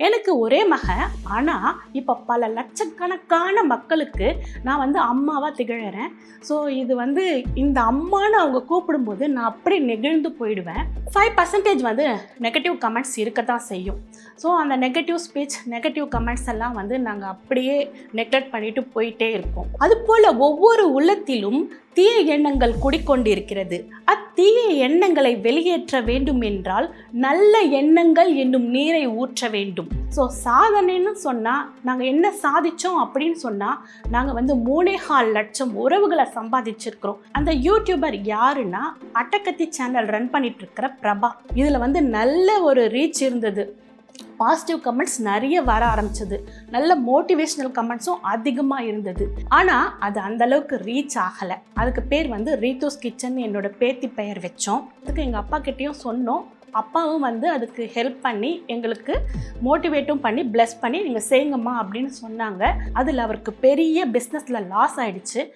எனக்கு ஒரே மக ஆனால் இப்போ பல லட்சக்கணக்கான மக்களுக்கு நான் வந்து அம்மாவாக திகழறேன். ஸோ இது வந்து இந்த அம்மான்னு அவங்க கூப்பிடும்போது நான் அப்படியே நெகிழ்ந்து போயிடுவேன். ஃபைவ் பர்சன்டேஜ் வந்து நெகட்டிவ் கமெண்ட்ஸ் இருக்க தான் செய்யும். ஸோ அந்த நெகட்டிவ் ஸ்பீச் நெகட்டிவ் கமெண்ட்ஸ் எல்லாம் வந்து நாங்கள் அப்படியே நெக்லெக்ட் பண்ணிட்டு போயிட்டே இருக்கோம் அதுபோல் ஒவ்வொரு உள்ளத்திலும் தீய எண்ணங்கள் குடிக்கொண்டிருக்கிறது. அத்தீய எண்ணங்களை வெளியேற்ற வேண்டும் என்றால் நல்ல எண்ணங்கள் என்னும் நீரை ஊற்ற வேண்டும். ஸோ சாதனைன்னு சொன்னால் நாங்கள் என்ன சாதித்தோம் அப்படின்னு சொன்னால் நாங்கள் வந்து மூணேகால் லட்சம் உறவுகளை சம்பாதிச்சிருக்கிறோம். அந்த யூடியூபர் யாருன்னா அட்டக்கத்தி சேனல் ரன் பண்ணிட்டு இருக்கிற பிரபா. இதில் வந்து நல்ல ஒரு ரீச் இருந்தது. பாசிட்டிவ் கமெண்ட்ஸ் நிறைய வர ஆரம்பிச்சது. நல்ல மோட்டிவேஷ்னல் கமெண்ட்ஸும் அதிகமாக இருந்தது. ஆனால் அது அந்த அளவுக்கு ரீச் ஆகலை. அதுக்கு பேர் வந்து ரீத்தோஸ் கிச்சன் என்னோட பேத்தி பெயர் வச்சோம். அதுக்கு எங்கள் அப்பா கிட்டேயும் சொன்னோம். அப்பாவும் வந்து அதுக்கு ஹெல்ப் பண்ணி எங்களுக்கு மோட்டிவேட்டும் பண்ணி ப்ளஸ் பண்ணி நீங்கள் செய்யுங்கம்மா அப்படின்னு சொன்னாங்க. அதில் அவருக்கு பெரிய பிஸ்னஸில் லாஸ் ஆயிடுச்சு.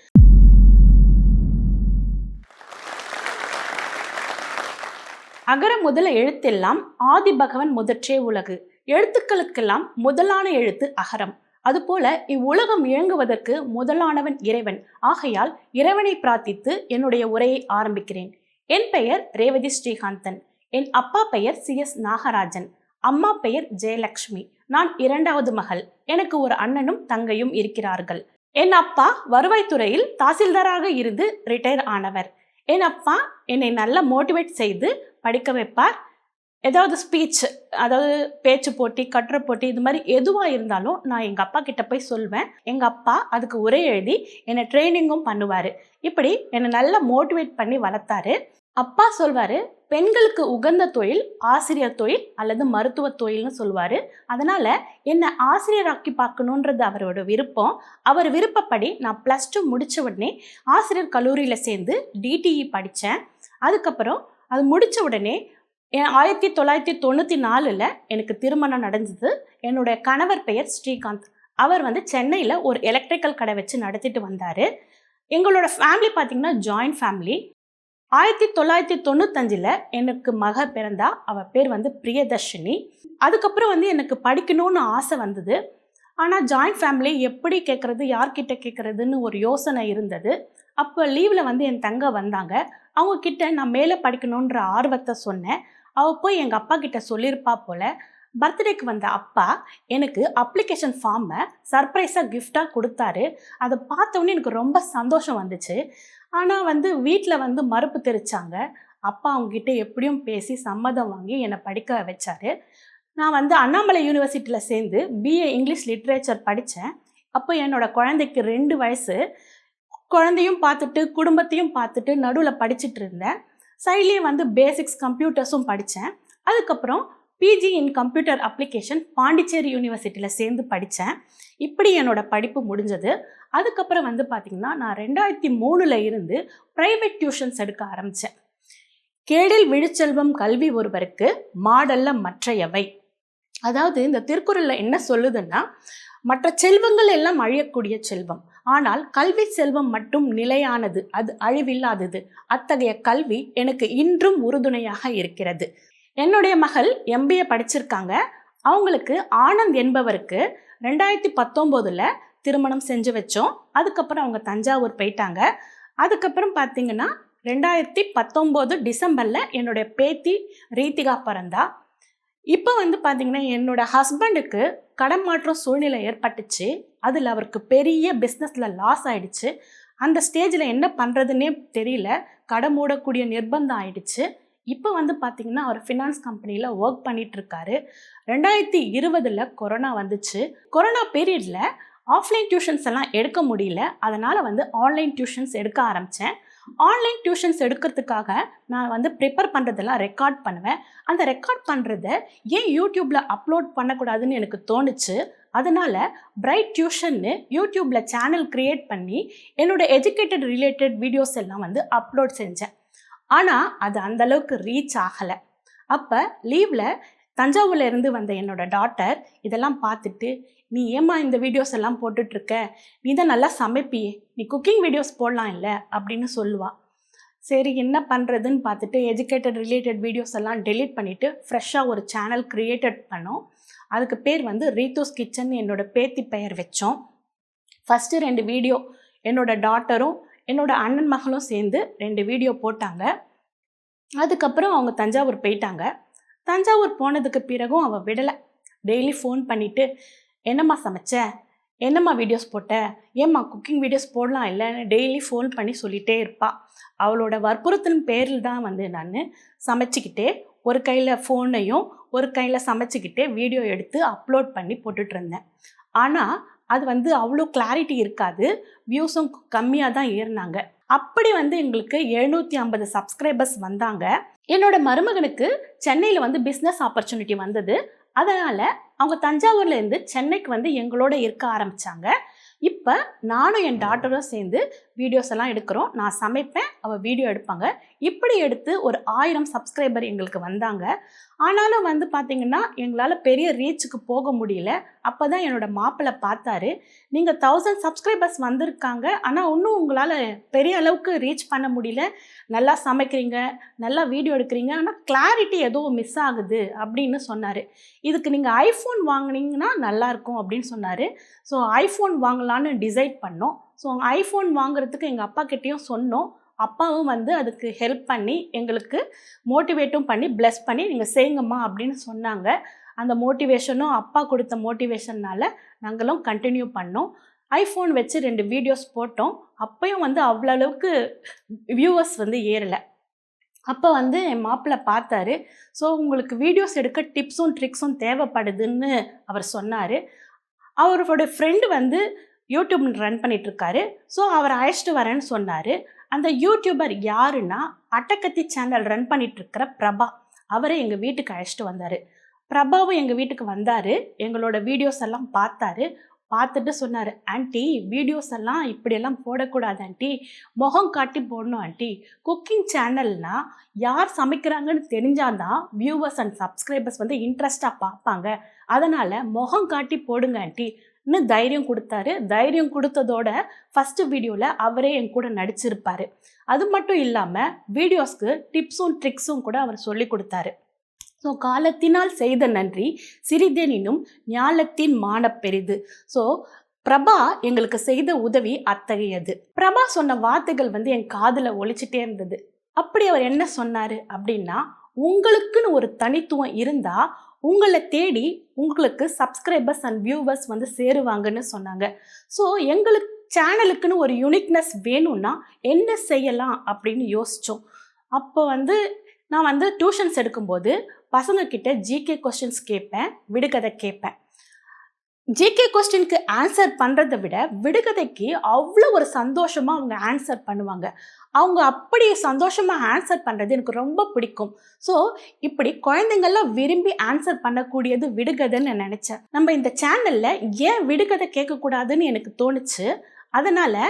அகர முதல எழுத்தெல்லாம் ஆதி பகவன் முதற்றே உலகு. எழுத்துக்களுக்கெல்லாம் முதலான எழுத்து அகரம். அதுபோல இவ்வுலகம் இயங்குவதற்கு முதலானவன் இறைவன். ஆகையால் இறைவனை பிரார்த்தித்து என்னுடைய உரையை ஆரம்பிக்கிறேன். என் பெயர் ரேவதி ஸ்ரீகாந்தன். என் அப்பா பெயர் சி. எஸ். நாகராஜன். அம்மா பெயர் ஜெயலக்ஷ்மி. நான் இரண்டாவது மகள். எனக்கு ஒரு அண்ணனும் தங்கையும் இருக்கிறார்கள். என் அப்பா வருவாய்த்துறையில் தாசில்தாராக இருந்து ரிட்டையர் ஆனவர். என் அப்பா என்னை நல்லா மோட்டிவேட் செய்து படிக்க வைப்பார். ஏதாவது ஸ்பீச் அதாவது பேச்சு போட்டி கட்டுரை போட்டி இது மாதிரி எதுவாக இருந்தாலும் நான் எங்கள் அப்பா கிட்ட போய் சொல்வேன். எங்கள் அப்பா அதுக்கு உரை எழுதி என்னை ட்ரைனிங்கும் பண்ணுவார். இப்படி என்னை நல்லா மோட்டிவேட் பண்ணி வளர்த்தாரு. அப்பா சொல்வார் பெண்களுக்கு உகந்த தொழில் ஆசிரியர் தொழில் அல்லது மருத்துவ தொழில்னு சொல்லுவார் அதனால் என்னை ஆசிரியராக்கி பார்க்கணுன்றது அவரோட விருப்பம். அவர் விருப்பப்படி நான் ப்ளஸ் டூ முடித்த உடனே ஆசிரியர் கல்லூரியில் சேர்ந்து டிடிஇ படித்தேன் அதுக்கப்புறம் அது முடித்த உடனே ஆயிரத்தி தொள்ளாயிரத்தி தொண்ணூற்றி நாலில் எனக்கு திருமணம் நடந்தது. என்னுடைய கணவர் பெயர் ஸ்ரீகாந்த். அவர் வந்து சென்னையில் ஒரு எலக்ட்ரிக்கல் கடை வச்சு நடத்திட்டு வந்தார். எங்களோட ஃபேமிலி பார்த்திங்கன்னா ஜாயிண்ட் ஃபேமிலி ஆயிரத்தி தொள்ளாயிரத்தி தொண்ணூத்தஞ்சில் எனக்கு மக பிறந்தா. அவள் பேர் வந்து பிரியதர்ஷினி. அதுக்கப்புறம் வந்து எனக்கு படிக்கணும்னு ஆசை வந்தது. ஆனால் ஜாயிண்ட் ஃபேமிலி எப்படி கேட்குறது யார்கிட்ட கேட்குறதுன்னு ஒரு யோசனை இருந்தது. அப்போ லீவில் வந்து என் தங்க வந்தாங்க. அவங்க கிட்ட நான் மேலே படிக்கணுன்ற ஆர்வத்தை சொன்னேன். அவள் போய் எங்கள் அப்பா கிட்ட சொல்லியிருப்பா போல் பர்த்டேக்கு வந்த அப்பா எனக்கு அப்ளிகேஷன் ஃபார்மை சர்ப்ரைஸாக கிஃப்டாக கொடுத்தாரு. அதை பார்த்தோன்னே எனக்கு ரொம்ப சந்தோஷம் வந்துச்சு. ஆனால் வந்து வீட்டில் வந்து மறுப்பு தெரிச்சாங்க அப்பா அவங்ககிட்ட எப்படியும் பேசி சம்மதம் வாங்கி என்னை படிக்க வச்சார். நான் வந்து அண்ணாமலை யூனிவர்சிட்டியில் சேர்ந்து பிஏ இங்கிலீஷ் லிட்ரேச்சர் படித்தேன் அப்போ என்னோடய குழந்தைக்கு ரெண்டு வயசு. குழந்தையும் பார்த்துட்டு குடும்பத்தையும் பார்த்துட்டு நடுவில் படிச்சுட்டு இருந்தேன். சைட்லேயே வந்து பேசிக்ஸ் கம்ப்யூட்டர்ஸும் படித்தேன் அதுக்கப்புறம் PG in computer application Pondicherry யூனிவர்சிட்டியில் சேர்ந்து படித்தேன் இப்படி என்னோட படிப்பு முடிஞ்சது. அதுக்கப்புறம் வந்து பார்த்திங்கன்னா நான் ரெண்டாயிரத்தி மூணில் இருந்து ப்ரைவேட் டியூஷன்ஸ் எடுக்க ஆரம்பித்தேன் கேடில் விழுச்செல்வம் கல்வி ஒருவருக்கு மாடல்ல மற்றையவை. அதாவது இந்த திருக்குறளில் என்ன சொல்லுதுன்னா மற்ற செல்வங்கள் எல்லாம் அழியக்கூடிய செல்வம். ஆனால் கல்வி செல்வம் மட்டும் நிலையானது அது அழிவில்லாதது. அத்தகைய கல்வி எனக்கு இன்றும் உறுதுணையாக இருக்கிறது. என்னுடைய மகள் எம்பிஏ படிச்சிருக்காங்க. அவங்களுக்கு ஆனந்த் என்பவருக்கு ரெண்டாயிரத்தி பத்தொம்போதில் திருமணம் செஞ்சு வச்சோம். அதுக்கப்புறம் அவங்க தஞ்சாவூர் போயிட்டாங்க. அதுக்கப்புறம் பார்த்தீங்கன்னா ரெண்டாயிரத்தி பத்தொம்போது டிசம்பரில் என்னுடைய பேத்தி ரீத்திகா பிறந்தா. இப்போ வந்து பார்த்தீங்கன்னா என்னோட ஹஸ்பண்டுக்கு கடன் மாற்றம் சூழ்நிலை ஏற்பட்டுச்சு. அதில் அவருக்கு பெரிய பிஸ்னஸில் லாஸ் ஆயிடுச்சு. அந்த ஸ்டேஜில் என்ன பண்ணுறதுன்னே தெரியல. கடை மூடக்கூடிய நிர்பந்தம் ஆயிடுச்சு. இப்போ வந்து பார்த்திங்கன்னா அவர் ஃபினான்ஸ் கம்பெனியில் ஒர்க் பண்ணிகிட்ருக்காரு ரெண்டாயிரத்தி இருபதில் கொரோனா வந்துச்சு. கொரோனா பீரியடில் ஆஃப்லைன் டியூஷன்ஸ் எல்லாம் எடுக்க முடியல. அதனால் வந்து ஆன்லைன் டியூஷன்ஸ் எடுக்க ஆரம்பித்தேன் ஆன்லைன் டியூஷன்ஸ் எடுக்கிறதுக்காக நான் வந்து ப்ரிப்பேர் பண்ணுறதெல்லாம் ரெக்கார்ட் பண்ணுவேன். அந்த ரெக்கார்ட் பண்ணுறத ஏன் யூடியூப்பில் அப்லோட் பண்ணக்கூடாதுன்னு எனக்கு தோணுச்சு. அதனால் பிரைட் டியூஷன்னு யூடியூப்பில் சேனல் க்ரியேட் பண்ணி என்னோட எஜுகேட்டட் ரிலேட்டட் வீடியோஸ் எல்லாம் வந்து அப்லோட் செஞ்சேன். ஆனால் அது அந்தளவுக்கு ரீச் ஆகலை. அப்போ லீவில் தஞ்சாவூர்லேருந்து வந்த என்னோட டாட்டர் இதெல்லாம் பார்த்துட்டு நீ ஏம்மா இந்த வீடியோஸ் எல்லாம் போட்டுட்ருக்க? நீ தான் நல்லா சமைப்பியே. நீ குக்கிங் வீடியோஸ் போடலாம் இல்லை அப்படின்னு சொல்லுவாள் சரி என்ன பண்ணுறதுன்னு பார்த்துட்டு எஜுகேட்டட் ரிலேட்டட் வீடியோஸ் எல்லாம் டெலீட் பண்ணிவிட்டு ஃப்ரெஷ்ஷாக ஒரு சேனல் க்ரியேட்டட் பண்ணோம். அதுக்கு பேர் வந்து ரீத்தோஸ் கிச்சன் என்னோட பேத்தி பெயர் வச்சோம். ஃபஸ்ட்டு ரெண்டு வீடியோ என்னோடய டாட்டரும் என்னோட அண்ணன் மகளும் சேர்ந்து ரெண்டு வீடியோ போட்டாங்க. அதுக்கப்புறம் அவங்க தஞ்சாவூர் போயிட்டாங்க. தஞ்சாவூர் போனதுக்கு பிறகும் அவள் விடலை. டெய்லி ஃபோன் பண்ணிவிட்டு என்னம்மா சமைச்ச? என்னம்மா வீடியோஸ் போட்ட? ஏம்மா குக்கிங் வீடியோஸ் போடலாம் இல்லைன்னு டெய்லி ஃபோன் பண்ணி சொல்லிகிட்டே இருப்பாள் அவளோட வற்புறுத்தின் பேரில் தான் வந்து நான் சமைச்சிக்கிட்டே ஒரு கையில் ஃபோனையும் ஒரு கையில் சமைச்சிக்கிட்டே வீடியோ எடுத்து அப்லோட் பண்ணி போட்டுட்ருந்தேன் ஆனால் அது வந்து அவ்வளோ கிளாரிட்டி இருக்காது. வியூஸும் கம்மியாக தான் ஏறினாங்க. அப்படி வந்து எங்களுக்கு எழுநூற்றி ஐம்பது சப்ஸ்கிரைபர்ஸ் வந்தாங்க. என்னோட மருமகனுக்கு சென்னையில் வந்து பிஸ்னஸ் ஆப்பர்ச்சுனிட்டி வந்தது. அதனால் அவங்க தஞ்சாவூர்லேருந்து சென்னைக்கு வந்து எங்களோட இருக்க ஆரம்பித்தாங்க இப்போ நானும் என் டாட்டரும் சேர்ந்து வீடியோஸ் எல்லாம் எடுக்கிறோம். நான் சமைப்பேன் அவள் வீடியோ எடுப்பாங்க. இப்படி எடுத்து ஒரு ஆயிரம் சப்ஸ்கிரைபர் எங்களுக்கு வந்தாங்க. ஆனாலும் வந்து பார்த்திங்கன்னா எங்களால் பெரிய ரீச்சுக்கு போக முடியல. அப்போ தான் என்னோடய மாப்பிள்ளை பார்த்தாரு. நீங்கள் தௌசண்ட் சப்ஸ்கிரைபர்ஸ் வந்திருக்காங்க. ஆனால் இன்னும் உங்களால் பெரிய அளவுக்கு ரீச் பண்ண முடியல. நல்லா சமைக்கிறீங்க நல்லா வீடியோ எடுக்கிறீங்க. ஆனால் கிளாரிட்டி ஏதோ மிஸ் ஆகுது அப்படின்னு சொன்னார். இதுக்கு நீங்கள் ஐஃபோன் வாங்கினீங்கன்னா நல்லாயிருக்கும் அப்படின்னு சொன்னார். ஸோ ஐஃபோன் வாங்கலான்னு டிசைட் பண்ணோம். ஸோ ஐஃபோன் வாங்குறதுக்கு எங்கள் அப்பா கிட்டேயும் சொன்னோம். அப்பாவும் வந்து அதுக்கு ஹெல்ப் பண்ணி எங்களுக்கு மோட்டிவேட்டும் பண்ணி ப்ளஸ் பண்ணி நீங்கள் செய்யுங்கம்மா அப்படின்னு சொன்னாங்க. அந்த மோட்டிவேஷனும் அப்பா கொடுத்த மோட்டிவேஷன்னால் நாங்களும் கண்டினியூ பண்ணோம். ஐஃபோன் வச்சு ரெண்டு வீடியோஸ் போட்டோம். அப்பையும் வந்து அவ்வளோ அளவுக்கு வியூவர்ஸ் வந்து ஏறலை. அப்போ வந்து என் மாப்பிள்ளை பார்த்தாரு. ஸோ உங்களுக்கு வீடியோஸ் எடுக்க டிப்ஸும் ட்ரிக்ஸும் தேவைப்படுதுன்னு அவர் சொன்னார். அவரோட ஃப்ரெண்டு வந்து யூடியூப் ரன் பண்ணிகிட்ருக்காரு ஸோ அவர் அழைச்சிட்டு வரேன்னு சொன்னார். அந்த யூடியூபர் யாருன்னா அட்டக்கத்தி சேனல் ரன் பண்ணிகிட்ருக்கிற பிரபா. அவரை எங்கள் வீட்டுக்கு அழைச்சிட்டு வந்தார். பிரபாவும் எங்கள் வீட்டுக்கு வந்தார். எங்களோட வீடியோஸ் எல்லாம் பார்த்தாரு. பார்த்துட்டு சொன்னார் ஆண்டி வீடியோஸ் எல்லாம் இப்படியெல்லாம் போடக்கூடாது ஆண்டி. முகம் காட்டி போடணும் ஆண்டி. குக்கிங் சேனல்னா யார் சமைக்கிறாங்கன்னு தெரிஞ்சாதான் வியூவர்ஸ் அண்ட் சப்ஸ்கிரைபர்ஸ் வந்து இன்ட்ரெஸ்டாக பார்ப்பாங்க. அதனால் முகம் காட்டி போடுங்க ஆண்டி. ன்னு தைரியம் கொடுத்தாரு. தைரியம் கொடுத்ததோட ஃபஸ்ட்டு வீடியோவில் அவரே என் கூட நடிச்சிருப்பார். அது மட்டும் இல்லாமல் வீடியோஸ்க்கு டிப்ஸும் ட்ரிக்ஸும் கூட அவர் சொல்லி கொடுத்தாரு. ஸோ காலத்தினால் செய்த நன்றி சிறிதெனினும் ஞாலத்தின் மான பெரிது ஸோ பிரபா எங்களுக்கு செய்த உதவி அத்தகையது. பிரபா சொன்ன வார்த்தைகள் வந்து என் காதில் ஒழிச்சிட்டே இருந்தது. அப்படி அவர் என்ன சொன்னார் அப்படின்னா உங்களுக்குன்னு ஒரு தனித்துவம் இருந்தால் உங்களை தேடி உங்களுக்கு சப்ஸ்கிரைபர்ஸ் அண்ட் வியூவர்ஸ் வந்து சேருவாங்கன்னு சொன்னாங்க. ஸோ எங்களுக்கு சேனலுக்குன்னு ஒரு யூனிக்னஸ் வேணும்னா என்ன செய்யலாம் அப்படின்னு யோசித்தோம் அப்போ வந்து நான் வந்து டியூஷன்ஸ் எடுக்கும்போது பசங்கக்கிட்ட ஜிகே கொஸ்டின்ஸ் கேட்பேன் விடுகதை கேட்பேன். ஜிகே கொஸ்டினுக்கு ஆன்சர் பண்ணுறதை விட விடுகதைக்கு அவ்வளோ ஒரு சந்தோஷமாக அவங்க ஆன்சர் பண்ணுவாங்க. அவங்க அப்படி சந்தோஷமாக ஆன்சர் பண்ணுறது எனக்கு ரொம்ப பிடிக்கும். ஸோ இப்படி குழந்தைங்கள்லாம் விரும்பி ஆன்சர் பண்ணக்கூடியது விடுகதைன்னு நான் நினச்சேன். நம்ம இந்த சேனலில் ஏன் விடுகதை கேட்கக்கூடாதுன்னு எனக்கு தோணுச்சு. அதனால்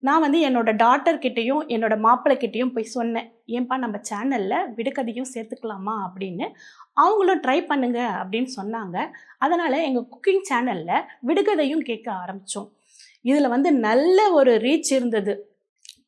நான் வந்து என்னோட டாட்டர்கிட்டையும் என்னோட மாப்பிள்ளைக்கிட்டையும் போய் சொன்னேன். ஏன்பா நம்ம சேனலில் விடுகதையும் சேர்த்துக்கலாமா அப்படின்னு. அவங்களும் ட்ரை பண்ணுங்க அப்படின்னு சொன்னாங்க. அதனால் எங்கள் குக்கிங் சேனலில் விடுகதையும் கேட்க ஆரம்பித்தோம் இதில் வந்து நல்ல ஒரு ரீச் இருந்தது.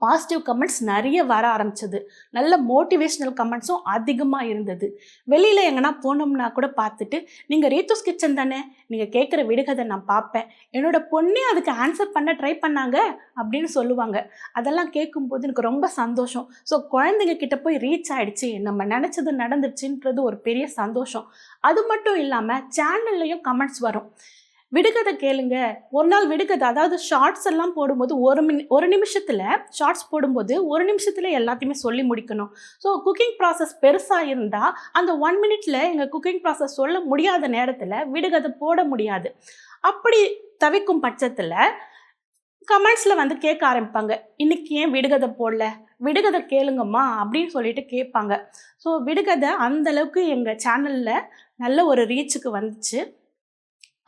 பாசிட்டிவ் கமெண்ட்ஸ் நிறைய வர ஆரம்பிச்சது. நல்ல மோட்டிவேஷ்னல் கமெண்ட்ஸும் அதிகமாக இருந்தது. வெளியில் எங்கன்னா போனோம்னா கூட பார்த்துட்டு நீங்கள் ரீத்துஸ் கிச்சன் தானே? நீங்கள் கேட்குற விடுகதை நான் பார்ப்பேன் என்னோட பொண்ணே அதுக்கு ஆன்சர் பண்ண ட்ரை பண்ணாங்க அப்படின்னு சொல்லுவாங்க. அதெல்லாம் கேட்கும்போது எனக்கு ரொம்ப சந்தோஷம். ஸோ குழந்தைங்க கிட்ட போய் ரீச் ஆகிடுச்சு நம்ம நினச்சது நடந்துச்சுன்றது ஒரு பெரிய சந்தோஷம். அது மட்டும் இல்லாமல் சேனல்லையும் கமெண்ட்ஸ் வரும். விடுகதை கேளுங்க. ஒரு நாள் விடுகதை அதாவது ஷார்ட்ஸ் எல்லாம் போடும்போது ஒரு மினி ஒரு நிமிஷத்தில் ஷார்ட்ஸ் போடும்போது ஒரு நிமிஷத்தில் எல்லாத்தையுமே சொல்லி முடிக்கணும். ஸோ குக்கிங் ப்ராசஸ் பெருசாக இருந்தால் அந்த ஒன் மினிட்ல எங்கள் குக்கிங் ப்ராசஸ் சொல்ல முடியாத நேரத்தில் விடுகதை போட முடியாது. அப்படி தவிக்கும் பட்சத்தில் கமெண்ட்ஸில் வந்து கேட்க ஆரம்பிப்பாங்க. இன்னைக்கு ஏன் விடுகதை போடல? விடுகதை கேளுங்கம்மா அப்படின்னு சொல்லிட்டு கேட்பாங்க. ஸோ விடுகதை அந்தளவுக்கு எங்கள் சேனலில் நல்ல ஒரு ரீச்சுக்கு வந்துச்சு.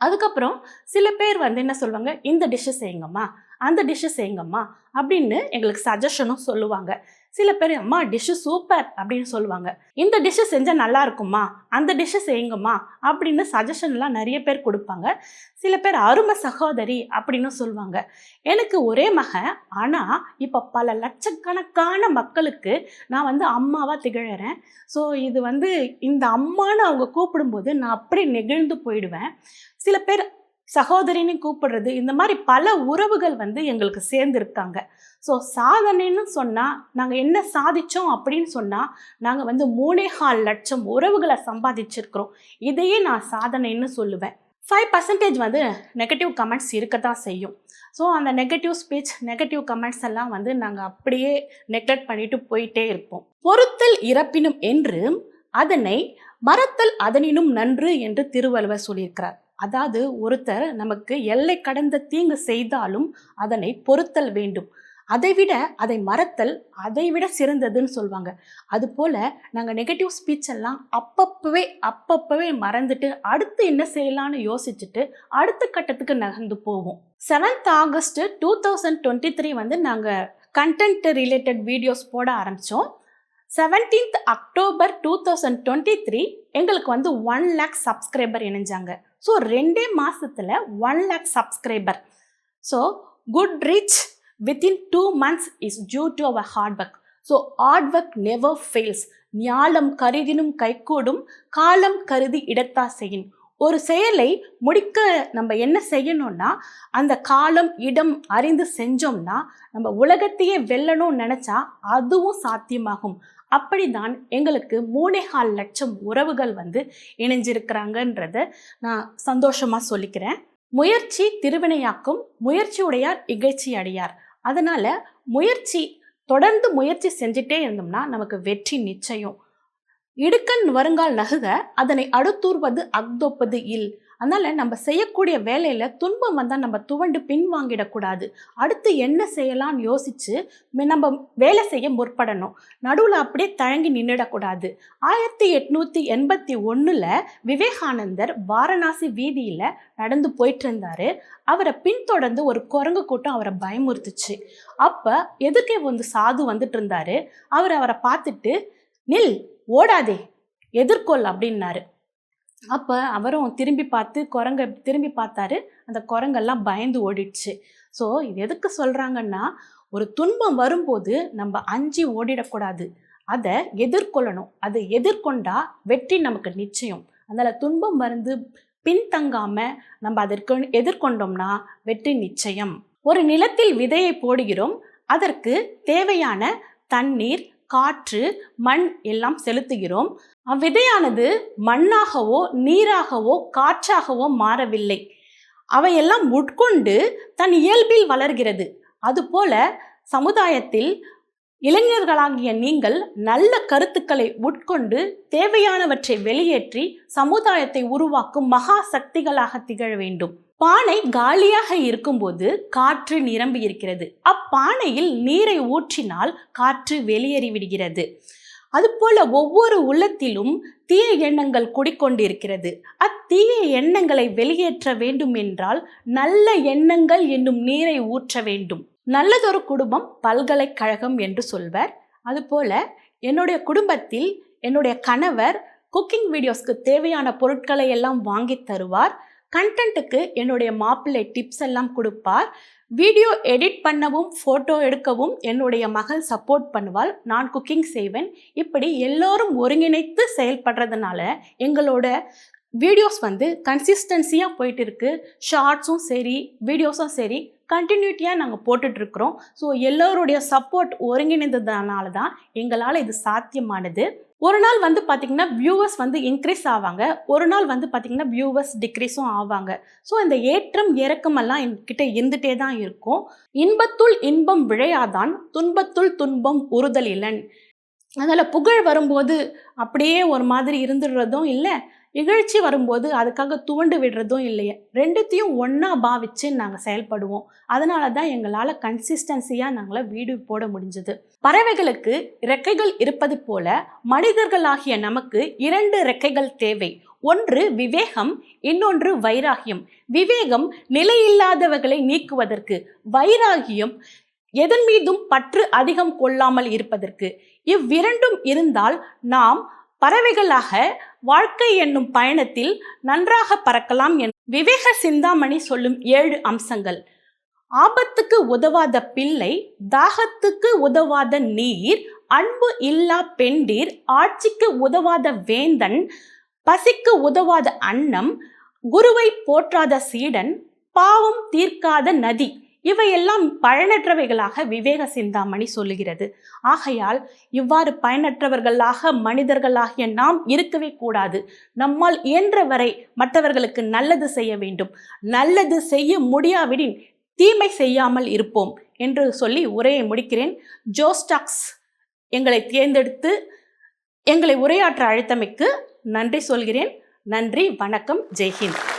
அதுக்கப்புறம் சில பேர் வந்து என்ன சொல்லுவாங்க இந்த டிஷ்ஷை செய்யுங்கம்மா அந்த டிஷ்ஷை செய்யுங்கம்மா அப்படின்னு எங்களுக்கு சஜஷனும் சொல்லுவாங்க. சில பேர் அம்மா டிஷ்ஷு சூப்பர் அப்படின்னு சொல்லுவாங்க. இந்த டிஷ்ஷு செஞ்சால் நல்லா இருக்குமா அந்த டிஷ்ஷு செய்யுங்கம்மா அப்படின்னு சஜஷன்லாம் நிறைய பேர் கொடுப்பாங்க. சில பேர் அருமை சகோதரி அப்படின்னு சொல்லுவாங்க. எனக்கு ஒரே மகன் ஆனால் இப்போ பல லட்சக்கணக்கான மக்களுக்கு நான் வந்து அம்மாவாக திகழறேன். ஸோ இது வந்து இந்த அம்மான்னு அவங்க கூப்பிடும்போது நான் அப்படியே நெகிழ்ந்து போயிடுவேன். சில பேர் சகோதரின்னு கூப்பிடுறது இந்த மாதிரி பல உறவுகள் வந்து எங்களுக்கு சேர்ந்துருக்காங்க. ஸோ சாதனைன்னு சொன்னால் நாங்கள் என்ன சாதித்தோம் அப்படின்னு சொன்னால் நாங்கள் வந்து மூணேகால் லட்சம் உறவுகளை சம்பாதிச்சிருக்கிறோம். இதையே நான் சாதனைன்னு சொல்லுவேன். ஃபைவ் பர்சன்டேஜ் வந்து நெகட்டிவ் கமெண்ட்ஸ் இருக்க தான் செய்யும். ஸோ அந்த நெகட்டிவ் ஸ்பீச் நெகட்டிவ் கமெண்ட்ஸ் எல்லாம் வந்து நாங்கள் அப்படியே நெக்லெக்ட் பண்ணிட்டு போயிட்டே இருப்போம். பொறுத்தல் இறப்பினும் என்று அதனை மறத்தல் அதனினும் நன்று என்று திருவள்ளுவர் சொல்லியிருக்கிறார். அதாவது ஒருத்தர் நமக்கு எல்லை கடந்த தீங்கு செய்தாலும் அதனை பொறுத்தல் வேண்டும். அதைவிட அதை மறத்தல் அதைவிட சிறந்ததுன்னு சொல்லுவாங்க அதுபோல் நாங்கள் நெகட்டிவ் ஸ்பீச் எல்லாம் அப்பப்பவே அப்பப்பவே மறந்துட்டு அடுத்து என்ன செய்யலான்னு யோசிச்சுட்டு அடுத்த கட்டத்துக்கு நகர்ந்து போவோம். Seventh August two thousand twenty three வந்து நாங்கள் கண்டென்ட் ரிலேட்டட் வீடியோஸ் போட ஆரம்பித்தோம் seventeenth October two thousand twenty three எங்களுக்கு வந்து ஒன் லேக் சப்ஸ்கிரைபர் இணைஞ்சாங்க. ஸோ ரெண்டே மாதத்தில் one lakh subscriber so good reach within two months is due to our hard work so hard work never fails ஞாலம் கருதினும் கைகூடும் காலம் கருதி இடத்தா செய்யும் ஒரு செயலை முடிக்க நம்ம என்ன செய்யணும்னா அந்த காலம் இடம் அறிந்து செஞ்சோம்னா நம்ம உலகத்தையே வெல்லணும்னு நினச்சா அதுவும் சாத்தியமாகும். அப்படிதான் எங்களுக்கு மூணேகால் லட்சம் உறவுகள் வந்து இணைஞ்சிருக்கிறாங்கன்றத நான் சந்தோஷமாக சொல்லிக்கிறேன். முயற்சி திருவினையாக்கும் முயற்சியுடையார் இகழ்ச்சி அடையார். அதனால் முயற்சி தொடர்ந்து முயற்சி செஞ்சுட்டே இருந்தோம்னா நமக்கு வெற்றி நிச்சயம். இடுக்கண் வருங்கால் நகுக அதனை அடுத்தூர்வது அக்தொப்பது இல். அதனால் நம்ம செய்யக்கூடிய வேலையில் துன்பம் வந்தால் நம்ம துவண்டு பின்வாங்கிடக்கூடாது. அடுத்து என்ன செய்யலாம்னு யோசித்து நம்ம வேலை செய்ய முற்படணும். நடுவில் அப்படியே தயங்கி நின்றுடக்கூடாது ஆயிரத்தி எட்நூற்றி எண்பத்தி ஒன்றில் விவேகானந்தர் வாரணாசி வீதியில் நடந்து போயிட்டு இருந்தார் அவரை பின்தொடர்ந்து ஒரு குரங்கு கூட்டம் அவரை பயமுறுத்துச்சு. அப்போ எதுக்கே வந்து சாது வந்துட்டு இருந்தார் அவர் அவரை பார்த்துட்டு நில் ஓடாதே எதிர்கொள் அப்படின்னாரு. அப்போ அவரும் திரும்பி பார்த்து குரங்க திரும்பி பார்த்தாரு. அந்த குரங்கெல்லாம் பயந்து ஓடிடுச்சு. ஸோ இது எதுக்கு சொல்கிறாங்கன்னா ஒரு துன்பம் வரும்போது நம்ம அஞ்சு ஓடிடக்கூடாது. அதை எதிர்கொள்ளணும். அதை எதிர்கொண்டா வெற்றி நமக்கு நிச்சயம். அதனால் துன்பம் மருந்து பின்தங்காமல் நம்ம அதற்கு எதிர்கொண்டோம்னா வெற்றி நிச்சயம். ஒரு நிலத்தில் விதையை போடுகிறோம். அதற்கு தேவையான தண்ணீர் காற்று மண் எல்லாம் செலுத்துகிறோம். அவ்விதையானது மண்ணாகவோ நீராகவோ காற்றாகவோ மாறவில்லை. அவையெல்லாம் உட்கொண்டு தன் இயல்பில் வளர்கிறது. அதுபோல சமுதாயத்தில் இளைஞர்களாகிய நீங்கள் நல்ல கருத்துக்களை உட்கொண்டு தேவையானவற்றை வெளியேற்றி சமுதாயத்தை உருவாக்கும் மகா சக்திகளாக திகழ வேண்டும். பானை காலியாக இருக்கும்போது காற்று நிரம்பி இருக்கிறது. அப்பானையில் நீரை ஊற்றினால் காற்று வெளியேறி விடுகிறது. அதுபோல ஒவ்வொரு உள்ளத்திலும் தீய எண்ணங்கள் குடிக்கொண்டிருக்கிறது. அத்தீய எண்ணங்களை வெளியேற்ற வேண்டும் என்றால் நல்ல எண்ணங்கள் என்னும் நீரை ஊற்ற வேண்டும். நல்லதொரு குடும்பம் பல்கலைக்கழகம் என்று சொல்வர். அதுபோல என்னுடைய குடும்பத்தில் என்னுடைய கணவர் குக்கிங் வீடியோஸ்க்கு தேவையான பொருட்களை எல்லாம் வாங்கி தருவார். கண்டென்ட்டுக்கு என்னுடைய மாப்பிள்ளை டிப்ஸ் எல்லாம் கொடுப்பார். வீடியோ எடிட் பண்ணவும் ஃபோட்டோ எடுக்கவும் என்னுடைய மகள் சப்போர்ட் பண்ணுவாள். நான் குக்கிங் செய்வேன். இப்படி எல்லோரும் ஒருங்கிணைத்து செயல்படுறதுனால எங்களோட வீடியோஸ் வந்து கன்சிஸ்டன்சியாக போயிட்டு இருக்குது ஷார்ட்ஸும் சரி வீடியோஸும் சரி கண்டினியூட்டியாக நாங்கள் போட்டுட்ருக்குறோம் ஸோ எல்லோருடைய சப்போர்ட் ஒருங்கிணைந்ததுனால தான் எங்களால் இது சாத்தியமானது. ஒரு நாள் வந்து பார்த்திங்கன்னா வியூவர்ஸ் வந்து இன்க்ரீஸ் ஆவாங்க. ஒரு நாள் வந்து பார்த்திங்கன்னா வியூவர்ஸ் டிக்ரீஸும் ஆவாங்க. ஸோ இந்த ஏற்றம் இறக்கமெல்லாம் என்கிட்ட இருந்துகிட்டே தான் இருக்கும். இன்பத்துள் இன்பம் விழையாதான் துன்பத்துள் துன்பம் உறுதல் இல்லன். அதில் புகழ் வரும்போது அப்படியே ஒரு மாதிரி இருந்துடுறதும் இல்லை. இகழ்ச்சி வரும்போது அதுக்காக துவண்டு விடுறதும் இல்லையே. ரெண்டுத்தையும் ஒன்றா பாவிச்சு நாங்கள் செயல்படுவோம். அதனால தான் எங்களால் கன்சிஸ்டன்சியாக நாங்களை வீடு போட முடிஞ்சது. பறவைகளுக்கு ரெக்கைகள் இருப்பது போல மனிதர்களாகிய நமக்கு இரண்டு ரெக்கைகள் தேவை. ஒன்று விவேகம் இன்னொன்று வைராகியம். விவேகம் நிலையில்லாதவர்களை நீக்குவதற்கு வைராகியம் எதன் மீதும் பற்று அதிகம் கொள்ளாமல் இருப்பதற்கு. இவ்விரண்டும் இருந்தால் நாம் பறவைகளாக வாழ்க்கை என்னும் பயணத்தில் நன்றாக பறக்கலாம் என் விவேக சிந்தாமணி சொல்லும் ஏழு அம்சங்கள். ஆபத்துக்கு உதவாத பிள்ளை தாகத்துக்கு உதவாத நீர் அன்பு இல்லா பெண்டீர் ஆட்சிக்கு உதவாத வேந்தன் பசிக்கு உதவாத அன்னம் குருவை போற்றாத சீடன் பாவம் தீர்க்காத நதி. இவையெல்லாம் பயனற்றவைகளாக விவேக சிந்தாமணி சொல்லுகிறது. ஆகையால் இவ்வாறு பயனற்றவர்களாக மனிதர்களாகிய நாம் இருக்கவே கூடாது. நம்மால் இயன்றவரை மற்றவர்களுக்கு நல்லது செய்ய வேண்டும். நல்லது செய்ய முடியாவிடின் தீமை செய்யாமல் இருப்போம் என்று சொல்லி உரையை முடிக்கிறேன். ஜோஸ்டாக்ஸ் எங்களை தேர்ந்தெடுத்து எங்களை உரையாற்ற அழைத்தமைக்கு நன்றி சொல்கிறேன். நன்றி வணக்கம் ஜெய்ஹிந்த்.